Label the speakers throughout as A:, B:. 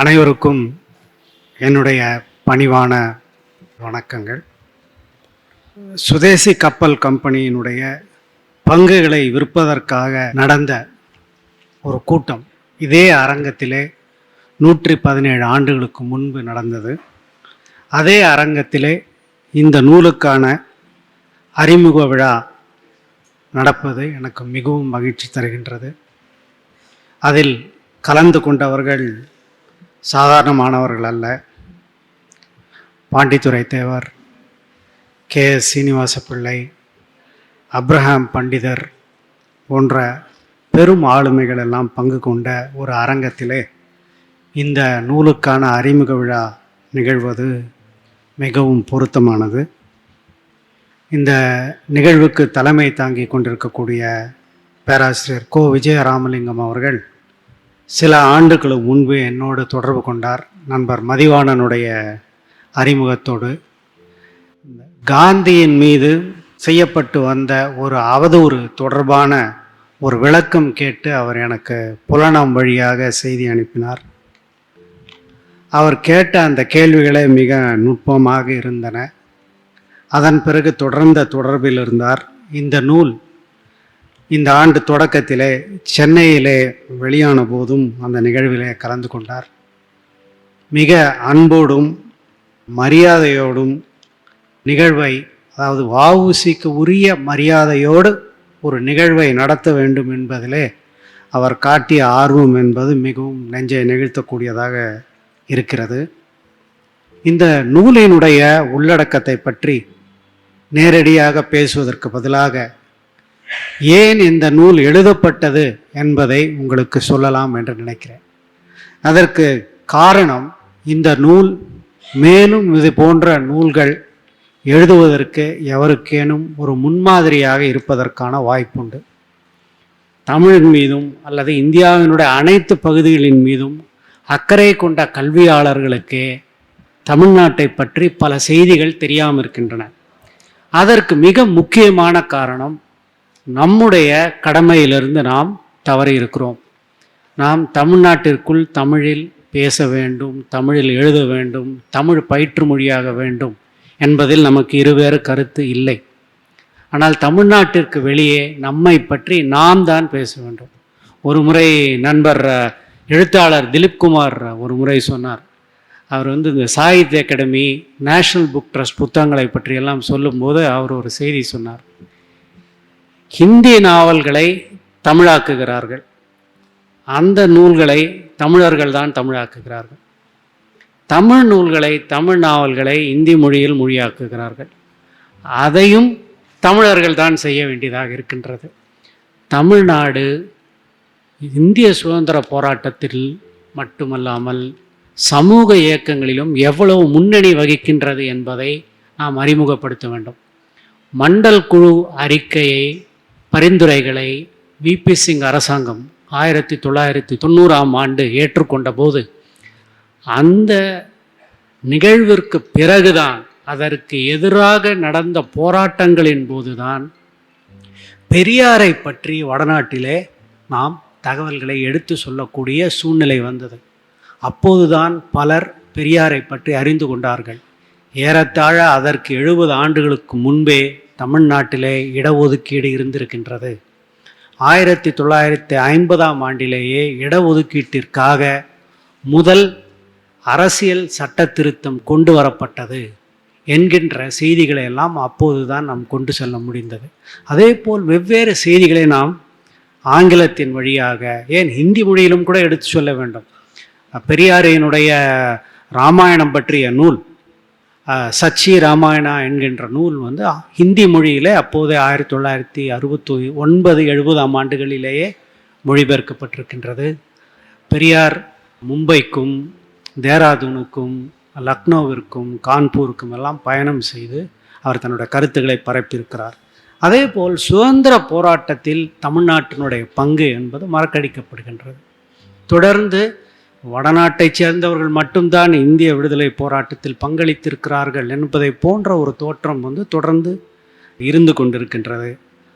A: அனைவருக்கும் என்னுடைய பணிவான வணக்கங்கள். சுதேசி கப்பல் கம்பெனியினுடைய பங்குகளை விற்பதற்காக நடந்த ஒரு கூட்டம். இதே அரங்கத்திலே நூற்றி பதினேழு ஆண்டுகளுக்கு முன்பு நடந்தது. அதே அரங்கத்திலே இந்த நூலுக்கான அறிமுக விழா நடப்பது எனக்கு மிகவும் மகிழ்ச்சி தருகின்றது. அதில் கலந்து கொண்டவர்கள் சாதாரணமானவர்கள் அல்ல. பாண்டித்துரை தேவர் கே. எஸ். சீனிவாச பிள்ளை அப்ரஹாம் பண்டிதர் போன்ற பெரும் ஆளுமைகள் எல்லாம் பங்கு கொண்ட ஒரு அரங்கத்திலே இந்த நூலுக்கான அறிமுக விழா நிகழ்வது மிகவும் பொருத்தமானது. இந்த நிகழ்வுக்கு தலைமை தாங்கி கொண்டிருக்கக்கூடிய பேராசிரியர் கோ. விஜயராமலிங்கம் அவர்கள் சில ஆண்டுகளுக்கு முன்பு என்னோடு தொடர்பு கொண்டார் நண்பர் மதிவாணனுடைய அறிமுகத்தோடு. காந்தியின் மீது செய்யப்பட்டு வந்த ஒரு அவதூறு தொடர்பான ஒரு விளக்கம் கேட்டு அவர் எனக்கு புலனம் வழியாக செய்தி அனுப்பினார். அவர் கேட்ட அந்த கேள்விகளே மிக நுட்பமாக இருந்தன. அதன் பிறகு தொடர்ந்த தொடர்பில் இருந்தார். இந்த நூல் இந்த ஆண்டு தொடக்கத்திலே சென்னையிலே வெளியான போதும் அந்த நிகழ்விலே கலந்து கொண்டார். மிக அன்போடும் மரியாதையோடும் நிகழ்வை அதாவது வாவுசிக்கு உரிய மரியாதையோடு ஒரு நிகழ்வை நடத்த வேண்டும் என்பதிலே அவர் காட்டிய ஆர்வம் என்பது மிகவும் நெஞ்சை நெகிழ்த்தக்கூடியதாக இருக்கிறது. இந்த நூலினுடைய உள்ளடக்கத்தை பற்றி நேரடியாக பேசுவதற்கு பதிலாக ஏன் இந்த நூல் எழுதப்பட்டது என்பதை உங்களுக்கு சொல்லலாம் என்று நினைக்கிறேன். அதற்கு காரணம் இந்த நூல் மேலும் இது போன்ற நூல்கள் எழுதுவதற்கு எவருக்கேனும் ஒரு முன்மாதிரியாக இருப்பதற்கான வாய்ப்புண்டு. தமிழின் மீதும் அல்லது இந்தியாவினுடைய அனைத்து பகுதிகளின் மீதும் அக்கறை கொண்ட கல்வியாளர்களுக்கே தமிழ்நாட்டை பற்றி பல செய்திகள் தெரியாமல் இருக்கின்றன. அதற்கு மிக முக்கியமான காரணம் நம்முடைய கடமையிலிருந்து நாம் தவறி இருக்கிறோம். நாம் தமிழ்நாட்டிற்குள் தமிழில் பேச வேண்டும் தமிழில் எழுத வேண்டும் தமிழ் பயிற்று மொழியாக வேண்டும் என்பதில் நமக்கு இருவேறு கருத்து இல்லை. ஆனால் தமிழ்நாட்டிற்கு வெளியே நம்மை பற்றி நாம் தான் பேச வேண்டும். ஒரு முறை நண்பர் எழுத்தாளர் திலீப்குமார் ஒரு முறை சொன்னார். அவர் வந்து இந்த Sahitya Akademi national book trust புத்தகங்களை பற்றியெல்லாம் சொல்லும்போது அவர் ஒரு செய்தி சொன்னார். ஹிந்தி நாவல்களை தமிழாக்குகிறார்கள். அந்த நூல்களை தமிழர்கள் தான் தமிழாக்குகிறார்கள். தமிழ் நூல்களை தமிழ் நாவல்களை இந்தி மொழியில் மொழியாக்குகிறார்கள். அதையும் தமிழர்கள் தான் செய்ய வேண்டியதாக இருக்கின்றது. தமிழ்நாடு இந்திய சுதந்திர போராட்டத்தில் மட்டுமல்லாமல் சமூக இயக்கங்களிலும் எவ்வளவு முன்னணி வகிக்கின்றது என்பதை நாம் அறிமுகப்படுத்த வேண்டும். மண்டல் குழு அறிக்கையை பரிந்துரைகளை விபி சிங் அரசாங்கம் ஆயிரத்தி தொள்ளாயிரத்தி தொண்ணூறாம் ஆண்டு ஏற்றுக்கொண்ட போது அந்த நிகழ்விற்கு பிறகுதான் அதற்கு எதிராக நடந்த போராட்டங்களின் போதுதான் பெரியாரை பற்றி வடநாட்டிலே நாம் தகவல்களை எடுத்து சொல்லக்கூடிய சூழ்நிலை வந்தது. அப்போதுதான் பலர் பெரியாரை பற்றி அறிந்து கொண்டார்கள். ஏறத்தாழ அதற்கு எழுபது ஆண்டுகளுக்கு முன்பே தமிழ்நாட்டிலே இடஒதுக்கீடு இருந்திருக்கின்றது. ஆயிரத்தி தொள்ளாயிரத்தி ஐம்பதாம் ஆண்டிலேயே இடஒதுக்கீட்டிற்காக முதல் அரசியல் சட்ட திருத்தம் கொண்டு வரப்பட்டது என்கின்ற செய்திகளை எல்லாம் அப்போதுதான் நாம் கொண்டு செல்ல முடிந்தது. அதே போல் வெவ்வேறு செய்திகளை நாம் ஆங்கிலத்தின் வழியாக ஏன் ஹிந்தி மொழியிலும் கூட எடுத்து சொல்ல வேண்டும். பெரியாரினுடைய ராமாயணம் பற்றிய நூல் சச்சி ராமாயணா என்கின்ற நூல் வந்து ஹிந்தி மொழியிலே அப்போது ஆயிரத்தி தொள்ளாயிரத்தி அறுபத்தி ஒன்பது எழுபதாம் ஆண்டுகளிலேயே மொழிபெயர்க்கப்பட்டிருக்கின்றது. பெரியார் மும்பைக்கும் தேராதூனுக்கும் லக்னோவிற்கும் கான்பூருக்கும் எல்லாம் பயணம் செய்து அவர் தன்னுடைய கருத்துக்களை பரப்பியிருக்கிறார். அதே போல் சுதந்திர போராட்டத்தில் தமிழ்நாட்டினுடைய பங்கு என்பது மறக்கடிக்கப்படுகின்றது. தொடர்ந்து வடநாட்டைச் சேர்ந்தவர்கள் மட்டும்தான் இந்திய விடுதலை போராட்டத்தில் பங்களித்திருக்கிறார்கள் என்பதை போன்ற ஒரு தோற்றம் வந்து தொடர்ந்து இருந்து கொண்டிருக்கின்றது.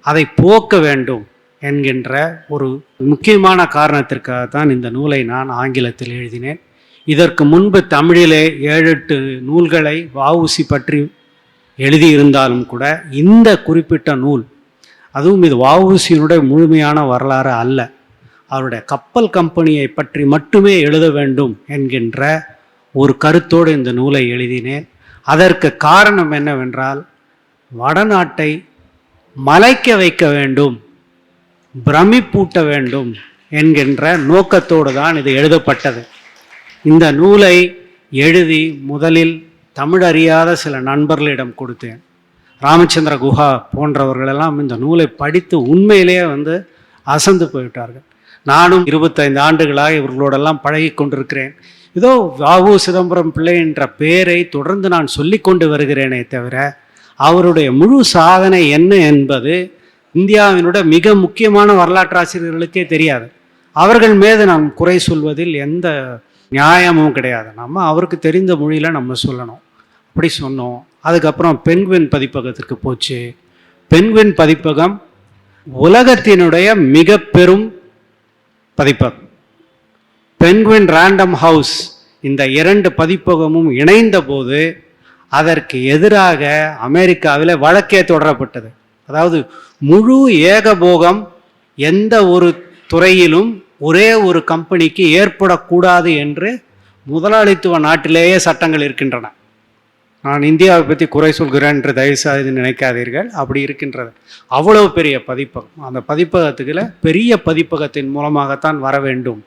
A: அதை போக்க வேண்டும் என்கின்ற ஒரு முக்கியமான காரணத்திற்காக தான் இந்த நூலை நான் ஆங்கிலத்தில் எழுதினேன். இதற்கு முன்பு தமிழிலே ஏழு எட்டு நூல்களை வஉசி பற்றி எழுதியிருந்தாலும் கூட இந்த குறிப்பிட்ட நூல் அதுவும் இது வஉசியினுடைய முழுமையான வரலாறு அல்ல. அவருடைய கப்பல் கம்பெனியை பற்றி மட்டுமே எழுத வேண்டும் என்கின்ற ஒரு கருத்தோடு இந்த நூலை எழுதினேன். அதற்கு காரணம் என்னவென்றால் வடநாட்டை மலைக்க வைக்க வேண்டும் பிரமிப்பூட்ட வேண்டும் என்கின்ற நோக்கத்தோடு தான் இது எழுதப்பட்டது. இந்த நூலை எழுதி முதலில் தமிழறியாத சில நண்பர்களிடம் கொடுத்தேன். ராமச்சந்திர குஹா போன்றவர்களெல்லாம் இந்த நூலை படித்து உண்மையிலேயே வந்து அசந்து போய்விட்டார்கள். நானும் இருபத்தைந்து ஆண்டுகளாக இவர்களோடெல்லாம் பழகி கொண்டிருக்கிறேன். இதோ வாவு சிதம்பரம் பிள்ளை என்ற பெயரை தொடர்ந்து நான் சொல்லி கொண்டு வருகிறேனே தவிர அவருடைய முழு சாதனை என்ன என்பது இந்தியாவினுடைய மிக முக்கியமான வரலாற்றாசிரியர்களுக்கே தெரியாது. அவர்கள் மீது நாம் குறை சொல்வதில் எந்த நியாயமும் கிடையாது. நம்ம அவருக்கு தெரிந்த மொழியில் நம்ம சொல்லணும். அப்படி சொன்னோம். அதுக்கப்புறம் பென்குவின் பதிப்பகத்திற்கு போச்சு. பென்குவின் பதிப்பகம் உலகத்தினுடைய மிக பெரும் பதிப்பகம் பென்குவின் ரேண்டம் ஹவுஸ் இந்த இரண்டு பதிப்பகமும் இணைந்த போது அதற்கு எதிராக அமெரிக்காவில் வழக்கே தொடரப்பட்டது. அதாவது முழு ஏகபோகம் எந்த ஒரு துறையிலும் ஒரே ஒரு கம்பெனிக்கு ஏற்படக்கூடாது என்று முதலாளித்துவ நாட்டிலேயே சட்டங்கள் இருக்கின்றன. நான் இந்தியாவை பற்றி குறை சொல்கிறேன் என்று நினைக்காதீர்கள். அப்படி இருக்கின்றது. அவ்வளவு பெரிய பதிப்பகம். அந்த பதிப்பகத்துக்குள்ள பெரிய பதிப்பகத்தின் மூலமாகத்தான் வர வேண்டும்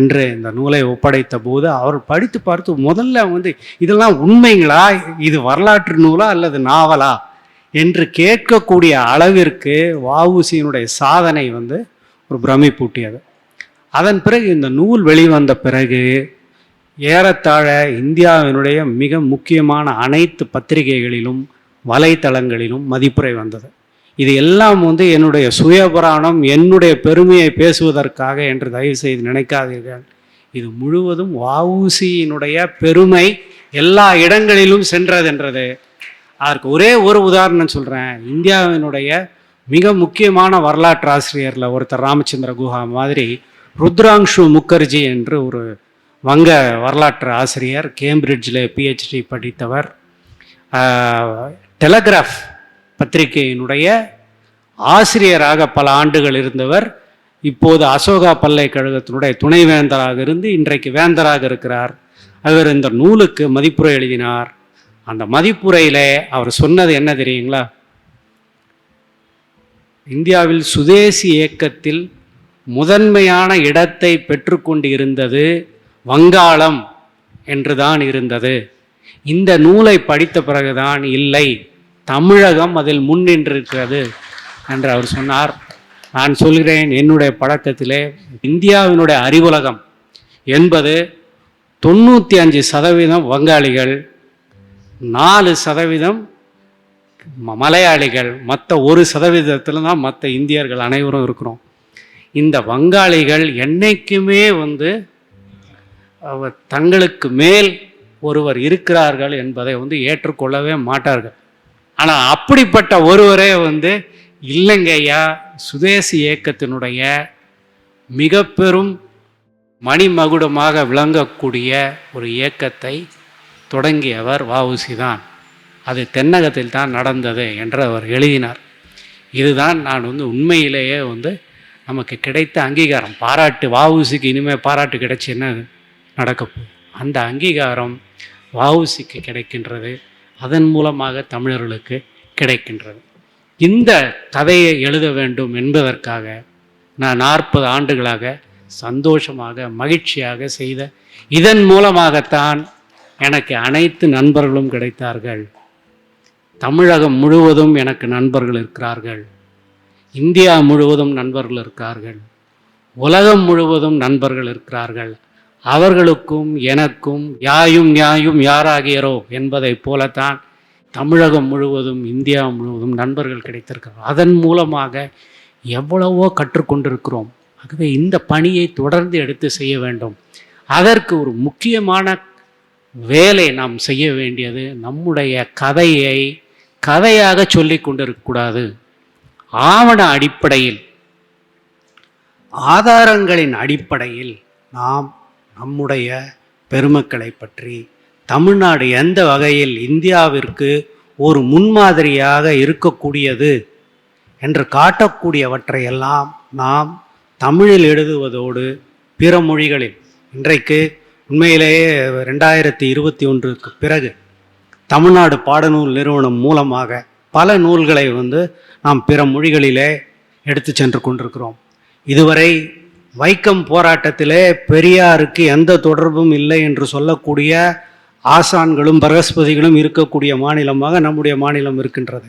A: என்று இந்த நூலை ஒப்படைத்த போது அவர் படித்து பார்த்து முதல்ல வந்து இதெல்லாம் உண்மைங்களா? இது வரலாற்று நூலா அல்லது நாவலா? என்று கேட்கக்கூடிய அளவிற்கு வஉசியினுடைய சாதனை வந்து ஒரு பிரமிப்பூட்டியது. அதன் பிறகு இந்த நூல் வெளிவந்த பிறகு ஏறத்தாழ இந்தியாவினுடைய மிக முக்கியமான அனைத்து பத்திரிகைகளிலும் வலைத்தளங்களிலும் மதிப்புரை வந்தது. இது எல்லாம் வந்து என்னுடைய சுயபுராணம் என்னுடைய பெருமையை பேசுவதற்காக என்று தயவு செய்து நினைக்காதீர்கள். இது முழுவதும் வஉசியினுடைய பெருமை எல்லா இடங்களிலும் சென்றதென்றது. அதற்கு ஒரே ஒரு உதாரணம் சொல்கிறேன் இந்தியாவினுடைய மிக முக்கியமான வரலாற்று ஆசிரியரில் ஒருத்தர் ராமச்சந்திர குஹா மாதிரி ருத்ராங்ஷு முகர்ஜி என்று ஒரு வங்க வரலாற்று ஆசிரியர் கேம்பிரிட்ஜில் பிஹெச்டி படித்தவர் டெலகிராஃப் பத்திரிகையினுடைய ஆசிரியராக பல ஆண்டுகள் இருந்தவர். இப்போது அசோகா பல்கலைக்கழகத்தினுடைய துணைவேந்தராக இருந்து இன்றைக்கு வேந்தராக இருக்கிறார். அவர் இந்த நூலுக்கு மதிப்புரை எழுதினார். அந்த மதிப்புரையில் அவர் சொன்னது என்ன தெரியுங்களா? இந்தியாவில் சுதேசி இயக்கத்தில் முதன்மையான இடத்தை பெற்றுக்கொண்டு இருந்தது வங்காளம் என்றுதான் இருந்தது. இந்த நூலை படித்த பிறகுதான் இல்லை தமிழகம் அதில் முன்னின்றிருக்கிறது என்று அவர் சொன்னார். நான் சொல்கிறேன் என்னுடைய பழக்கத்திலே இந்தியாவினுடைய அறிவுலகம் என்பது தொண்ணூற்றி அஞ்சு சதவீதம் வங்காளிகள் நாலு சதவீதம் மலையாளிகள் மற்ற ஒரு சதவீதத்தில் தான் மற்ற இந்தியர்கள் அனைவரும் இருக்கிறோம். இந்த வங்காளிகள் என்றைக்குமே வந்து அவர் தங்களுக்கு மேல் ஒருவர் இருக்கிறார்கள் என்பதை வந்து ஏற்றுக்கொள்ளவே மாட்டார்கள். ஆனால் அப்படிப்பட்ட ஒருவரே வந்து இல்லைங்க ஐயா சுதேசி இயக்கத்தினுடைய மிக பெரும் மணிமகுடமாக விளங்கக்கூடிய ஒரு இயக்கத்தை தொடங்கியவர் வஉசி தான். அது தென்னகத்தில் தான் நடந்தது என்று அவர் எழுதினார். இதுதான் நான் வந்து உண்மையிலேயே வந்து நமக்கு கிடைத்த அங்கீகாரம். பாராட்டு வஉசிக்கு இனிமேல் பாராட்டு கிடைச்சி என்னது? போகுது அந்த அங்கீகாரம் வஉசிக்கு கிடைக்கின்றது. அதன் மூலமாக தமிழர்களுக்கு கிடைக்கின்றது. இந்த கதையை எழுத வேண்டும் என்பதற்காக நான் நாற்பது ஆண்டுகளாக சந்தோஷமாக மகிழ்ச்சியாக செய்த இதன் மூலமாகத்தான் எனக்கு அனைத்து நண்பர்களும் கிடைத்தார்கள். தமிழகம் முழுவதும் எனக்கு நண்பர்கள் இருக்கிறார்கள். இந்தியா முழுவதும் நண்பர்கள் இருக்கிறார்கள். உலகம் முழுவதும் நண்பர்கள் இருக்கிறார்கள். அவர்களுக்கும் எனக்கும் யாயும் நியாயும் யாராகியரோ என்பதைப் போலத்தான் தமிழகம் முழுவதும் இந்தியா முழுவதும் நண்பர்கள் கிடைத்திருக்கிறார் அதன் மூலமாக எவ்வளவோ கற்றுக்கொண்டிருக்கிறோம். ஆகவே இந்த பணியை தொடர்ந்து எடுத்து செய்ய வேண்டும். அதற்கு ஒரு முக்கியமான வேலை நாம் செய்ய வேண்டியது நம்முடைய கதையை கதையாக சொல்லி கொண்டிருக்கக்கூடாது ஆவண அடிப்படையில் ஆதாரங்களின் அடிப்படையில் நாம் நம்முடைய பெருமக்களை பற்றி. தமிழ்நாடு எந்த வகையில் இந்தியாவிற்கு ஒரு முன்மாதிரியாக இருக்கக்கூடியது என்று காட்டக்கூடியவற்றையெல்லாம் நாம் தமிழில் எழுதுவதோடு பிற மொழிகளில். இன்றைக்கு உண்மையிலேயே ரெண்டாயிரத்தி இருபத்தி ஒன்றுக்கு பிறகு தமிழ்நாடு பாடநூல் நிறுவனம் மூலமாக பல நூல்களை வந்து நாம் பிற மொழிகளிலே எடுத்து சென்று கொண்டிருக்கிறோம். இதுவரை வைக்கம் போராட்டத்திலே பெரியாருக்கு எந்த தொடர்பும் இல்லை என்று சொல்லக்கூடிய ஆசான்களும் பிரகஸ்பதிகளும் இருக்கக்கூடிய மாநிலமாக நம்முடைய மாநிலம் இருக்கின்றது.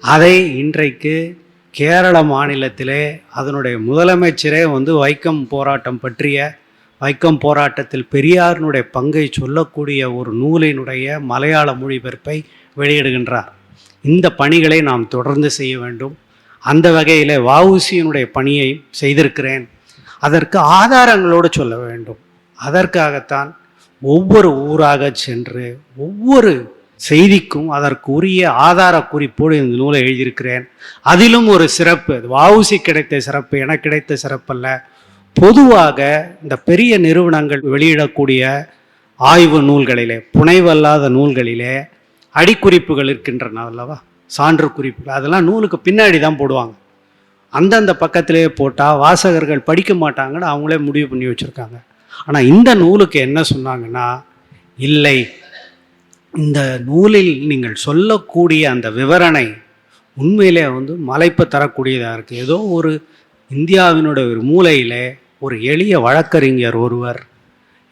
A: அதை இன்றைக்கு கேரள மாநிலத்திலே அதனுடைய முதலமைச்சரே வந்து வைக்கம் போராட்டம் பற்றிய வைக்கம் போராட்டத்தில் பெரியாரினுடைய பங்கை சொல்லக்கூடிய ஒரு நூலினுடைய மலையாள மொழிபெயர்ப்பை வெளியிடுகின்றார். இந்த பணிகளை நாம் தொடர்ந்து செய்ய வேண்டும். அந்த வகையில் வஉசியினுடைய பணியை செய்திருக்கிறேன். அதற்கு ஆதாரங்களோடு சொல்ல வேண்டும். அதற்காகத்தான் ஒவ்வொரு ஊராக சென்று ஒவ்வொரு செய்திக்கும் அதற்கு உரிய ஆதார குறிப்போடு இந்த நூலை எழுதியிருக்கிறேன். அதிலும் ஒரு சிறப்பு வாவுசி கிடைத்த சிறப்பு என கிடைத்த சிறப்பல்ல. பொதுவாக இந்த பெரிய நிறுவனங்கள் வெளியிடக்கூடிய ஆய்வு நூல்களிலே புனைவல்லாத நூல்களிலே அடிக்குறிப்புகள் இருக்கின்றன அல்லவா? சான்று குறிப்புகள் அதெல்லாம் நூலுக்கு பின்னாடி தான் போடுவாங்க. அந்தந்த பக்கத்திலேயே போட்டால் வாசகர்கள் படிக்க மாட்டாங்கன்னு அவங்களே முடிவு பண்ணி வச்சுருக்காங்க. ஆனால் இந்த நூலுக்கு என்ன சொன்னாங்கன்னா இல்லை இந்த நூலில் நீங்கள் சொல்லக்கூடிய அந்த விவரணை உண்மையிலே வந்து மலைப்பு தரக்கூடியதாக இருக்குது ஏதோ ஒரு இந்தியாவினுடைய ஒரு மூலையிலே ஒரு எளிய வழக்கறிஞர் ஒருவர்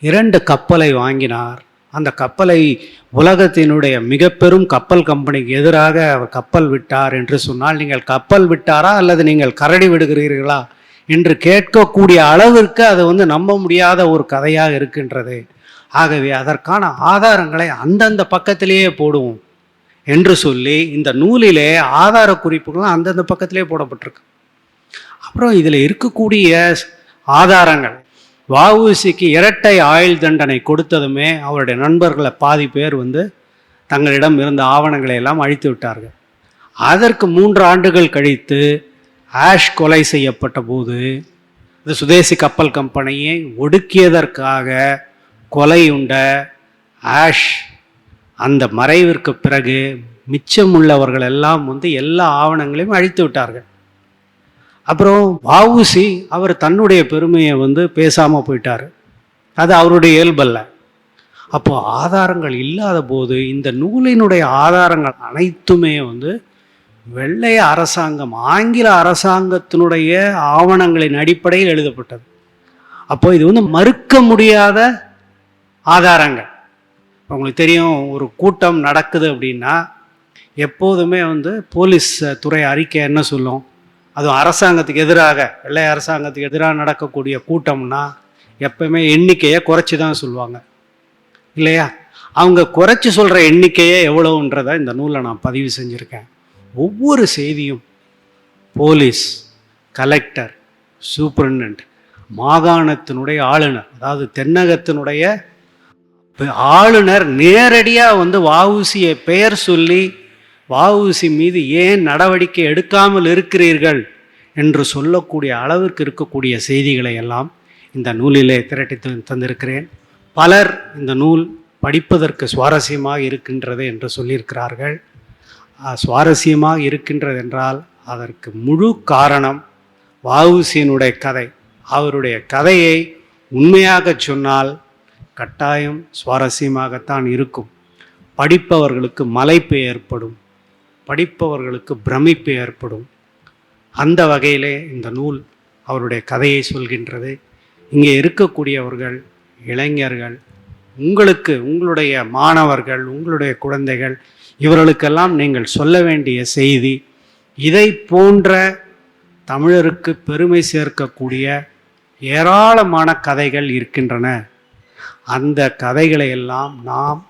A: இரண்டு கப்பலை வாங்கினார். அந்த கப்பலை உலகத்தினுடைய மிக பெரும் கப்பல் கம்பெனிக்கு எதிராக அவர் கப்பல் விட்டார் என்று சொன்னால் நீங்கள் கப்பல் விட்டாரா அல்லது நீங்கள் கரடி விடுகிறீர்களா? என்று கேட்கக்கூடிய அளவிற்கு அது வந்து நம்ப முடியாத ஒரு கதையாக இருக்கின்றது. ஆகவே அதற்கான ஆதாரங்களை அந்தந்த பக்கத்திலேயே போடுவோம் என்று சொல்லி இந்த நூலிலே ஆதார குறிப்புகளும் அந்தந்த பக்கத்திலே போடப்பட்டிருக்கு. அப்புறம் இதில் இருக்கக்கூடிய ஆதாரங்கள் வஉசிக்கு இரட்டை ஆயுள் தண்டனை கொடுத்ததுமே அவருடைய நண்பர்களை பாதி பேர் வந்து தங்களிடம் இருந்த ஆவணங்களை எல்லாம் அழித்து விட்டார்கள். அதற்கு மூன்று ஆண்டுகள் கழித்து ஆஷ் கொலை செய்யப்பட்ட போது இந்த சுதேசி கப்பல் கம்பெனியை ஒடுக்கியதற்காக கொலையுண்ட ஆஷ் அந்த மறைவிற்கு பிறகு மிச்சமுள்ளவர்கள் எல்லாம் வந்து எல்லா ஆவணங்களையும் அழித்து விட்டார்கள். அப்புறம் வாவுசி அவர் தன்னுடைய பெருமையை வந்து பேசாமல் போயிட்டார். அது அவருடைய இயல்பல்ல. அப்போ ஆதாரங்கள் இல்லாத போது இந்த நூலினுடைய ஆதாரங்கள் அனைத்துமே வந்து வெள்ளைய அரசாங்கம் ஆங்கில அரசாங்கத்தினுடைய ஆவணங்களின் அடிப்படையில் எழுதப்பட்டது. அப்போ இது வந்து மறுக்க முடியாத ஆதாரங்கள். உங்களுக்கு தெரியும் ஒரு கூட்டம் நடக்குது அப்படின்னா எப்போதுமே வந்து போலீஸ் துறை அறிக்கை என்ன சொல்லும்? அதுவும் அரசாங்கத்துக்கு எதிராக வெள்ளை அரசாங்கத்துக்கு எதிராக நடக்கக்கூடிய கூட்டம்னா எப்பவுமே எண்ணிக்கையை குறைச்சி தான் சொல்லுவாங்க. இல்லையா? அவங்க குறைச்சி சொல்கிற எண்ணிக்கையே எவ்வளோன்றதை இந்த நூலில் நான் பதிவு செஞ்சுருக்கேன். ஒவ்வொரு செய்தியும் போலீஸ் கலெக்டர் சூப்பரண்ட் மாகாணத்தினுடைய ஆளுநர் அதாவது தென்னகத்தினுடைய ஆளுநர் நேரடியாக வந்து வஉசியை பெயர் சொல்லி வஉசி மீது ஏன் நடவடிக்கை எடுக்காமல் இருக்கிறீர்கள் என்று சொல்லக்கூடிய அளவிற்கு இருக்கக்கூடிய செய்திகளை எல்லாம் இந்த நூலிலே திரட்டி தந்திருக்கிறேன். பலர் இந்த நூல் படிப்பதற்கு சுவாரஸ்யமாக இருக்கின்றது என்று சொல்லியிருக்கிறார்கள். சுவாரஸ்யமாக இருக்கின்றது என்றால் அதற்கு முழு காரணம் வஉசியினுடைய கதை. அவருடைய கதையை உண்மையாகச் சொன்னால் கட்டாயம் சுவாரஸ்யமாகத்தான் இருக்கும். படிப்பவர்களுக்கு மலைப்பு ஏற்படும். படிப்பவர்களுக்கு பிரமிப்பு ஏற்படும். அந்த வகையிலே இந்த நூல் அவருடைய கதையை சொல்கின்றது. இங்கே இருக்கக்கூடியவர்கள் இளைஞர்கள் உங்களுக்கு உங்களுடைய மாணவர்கள் உங்களுடைய குழந்தைகள் இவர்களுக்கெல்லாம் நீங்கள் சொல்ல வேண்டிய செய்தி இதை போன்ற தமிழருக்கு பெருமை சேர்க்கக்கூடிய ஏராளமான கதைகள் இருக்கின்றன. அந்த கதைகளை எல்லாம் நாம்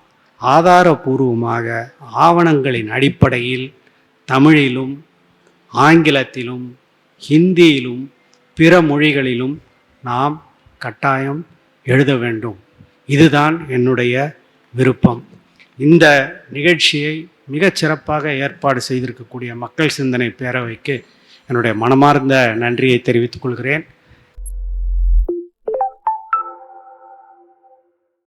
A: ஆதாரபூர்வமாக ஆவணங்களின் அடிப்படையில் தமிழிலும் ஆங்கிலத்திலும் ஹிந்தியிலும் பிற மொழிகளிலும் நாம் கட்டாயம் எழுத வேண்டும். இதுதான் என்னுடைய விருப்பம். இந்த நிகழ்ச்சியை மிகச்சிறப்பாக ஏற்பாடு செய்திருக்கக்கூடிய மக்கள் சிந்தனை பேரவைக்கு என்னுடைய மனமார்ந்த நன்றியை தெரிவித்துக் கொள்கிறேன்.